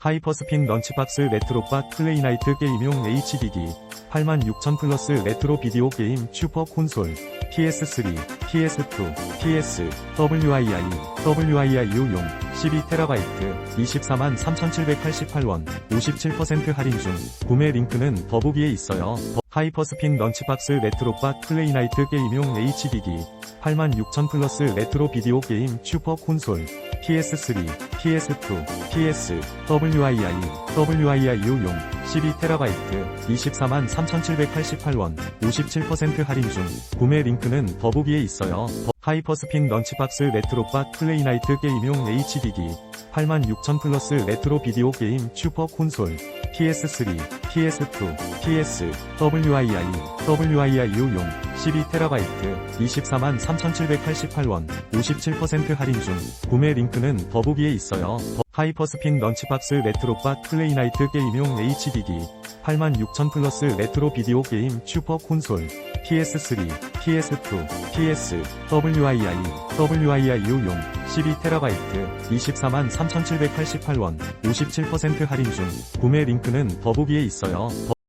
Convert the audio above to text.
하이퍼스핀 런치박스 레트로박 플레이나이트 게임용 HD기 86,000 플러스 레트로 비디오 게임 슈퍼 콘솔 PS3, PS2, PS, WII, WIIU용 12TB 24만 3,788원 57% 할인 중 구매 링크는 더보기에 있어요. 더- 하이퍼스핀 런치박스 레트로박 플레이나이트 게임용 HD기 86,000 플러스 레트로 비디오 게임 슈퍼 콘솔 PS3, PS2, PS, WII, WIIU용 12TB 24만 3,788원 57% 할인 중 구매 링크는 더보기에 있어요. 더- 하이퍼스핀 런치박스 레트로박 플레이나이트 게임용 HD기 86,000 플러스 레트로 비디오 게임 슈퍼 콘솔 PS3, PS2, PS, WII, WIIU용 12TB 24만 3,788원 57% 할인 중 구매 링크는 더보기에 있어요. 더- 하이퍼스핀 런치박스 레트로박 플레이나이트 게임용 HD기 86,000 플러스 레트로 비디오 게임 슈퍼 콘솔 PS3, PS2, PS, WII, WIIU용 12TB 24만 3,788원 57% 할인 중 구매 링크는 더보기에 있어요. 더-